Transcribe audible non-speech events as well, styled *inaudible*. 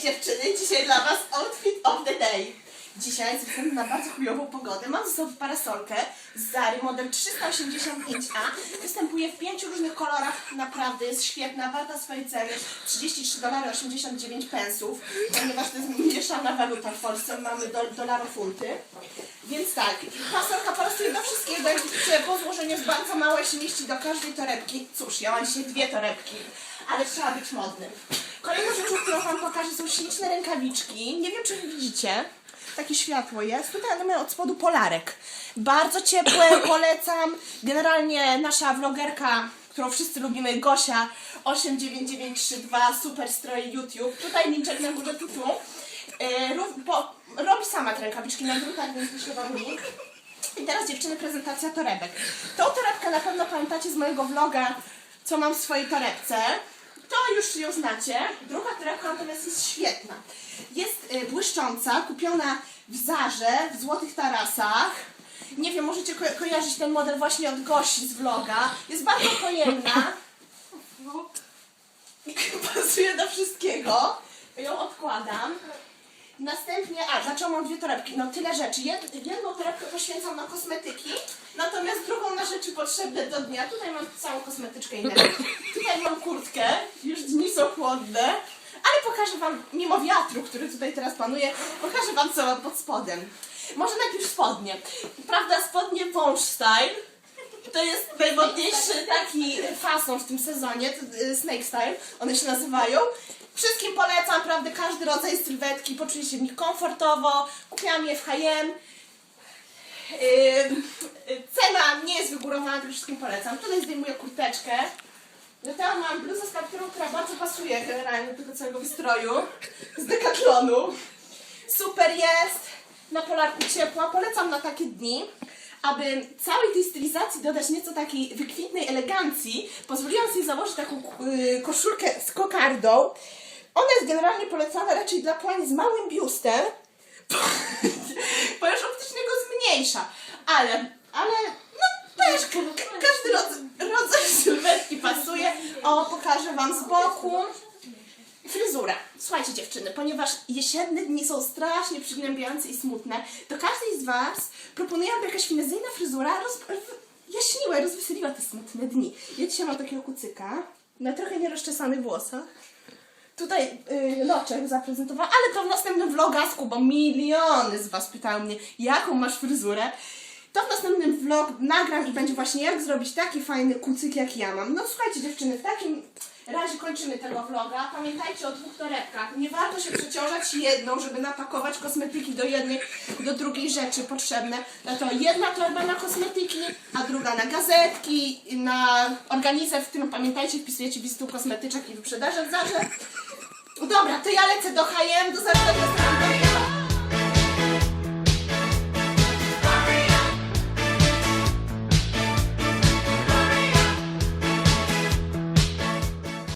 dziewczyny, dzisiaj dla Was outfit of the day. Dzisiaj ze względu na bardzo chujową pogodę mam ze sobą parasolkę z Zary model 385A. Występuje w pięciu różnych kolorach, naprawdę jest świetna, warta swojej ceny 33 dolary 89 pensów, ponieważ to jest mieszana waluta w Polsce, mamy do, dolarofunty. Więc tak, parasolka pasuje do wszystkiego, po złożeniu jest bardzo małe, się mieści do każdej torebki. Cóż, ja mam dzisiaj dwie torebki, ale trzeba być modnym. Wam pokażę, są śliczne rękawiczki. Nie wiem, czy widzicie. Takie światło jest. Tutaj mamy od spodu polarek. Bardzo ciepłe, *coughs* polecam. Generalnie nasza vlogerka, którą wszyscy lubimy, Gosia 89932, super stroje YouTube. Tutaj linczek na górze tutu. Yy, rób- po, robi sama te rękawiczki na drutach, więc wyślę Wam link. I teraz dziewczyny prezentacja torebek. Tą torebkę na pewno pamiętacie z mojego vloga, co mam w swojej torebce. To już ją znacie. Druga torebka natomiast jest świetna. Jest y, błyszcząca, kupiona w Zarze, w Złotych Tarasach. Nie wiem, możecie ko- kojarzyć ten model właśnie od Gosi z vloga. Jest bardzo pojemna. I *laughs* *laughs* pasuje do wszystkiego. Ją odkładam. Następnie, a dlaczego mam dwie torebki? No tyle rzeczy. Jed, jedną torebkę poświęcam na kosmetyki, natomiast drugą na rzeczy potrzebne do dnia. Tutaj mam całą kosmetyczkę i. Tutaj mam kurtkę, już dni są chłodne, ale pokażę Wam, mimo wiatru, który tutaj teraz panuje, pokażę Wam co mam pod spodem. Może najpierw spodnie. Prawda, spodnie Wąż Style. To jest najmodniejszy taki fason w tym sezonie, y, Snake Style, one się nazywają. Wszystkim polecam, prawda, każdy rodzaj sylwetki, poczuje się w nich komfortowo. Kupiłam je w H&M. Yy, yy, cena nie jest wygórowana, tylko wszystkim polecam. Tutaj zdejmuję kurteczkę. Do tego mam bluzę z kapturą, która bardzo pasuje generalnie do tego całego wystroju. Z Decathlonu. Super jest. Na polarku ciepła. Polecam na takie dni. Aby całej tej stylizacji dodać nieco takiej wykwintnej elegancji, pozwoliłam sobie założyć taką yy, koszulkę z kokardą. Ona jest generalnie polecana raczej dla pań z małym biustem, *laughs* bo już optycznego zmniejsza. Ale, ale, no też ka- ka- każdy rodzaj, rodzaj sylwetki pasuje. O, pokażę Wam z boku. Fryzura. Słuchajcie dziewczyny, ponieważ jesienne dni są strasznie przygnębiające i smutne, to każdej z Was proponuję, aby jakaś finezyjna fryzura roz... jaśniła rozweseliła te smutne dni. Ja dzisiaj mam takiego kucyka na trochę nierozczesanych włosach. Tutaj y, Loczek zaprezentował, ale to w następnym vlogasku, bo miliony z Was pytały mnie, jaką masz fryzurę. To w następnym vlog nagram i będzie właśnie jak zrobić taki fajny kucyk jak ja mam. No słuchajcie dziewczyny, w takim razie kończymy tego vloga. Pamiętajcie o dwóch torebkach. Nie warto się przeciążać jedną, żeby napakować kosmetyki do jednej, do drugiej rzeczy potrzebne. No to jedna torba na kosmetyki, a druga na gazetki, na organizę, w którym pamiętajcie, wpisujecie wizytę kosmetyczek i wyprzedaży w zarze. Dobra, to ja lecę do H&M, do zaraz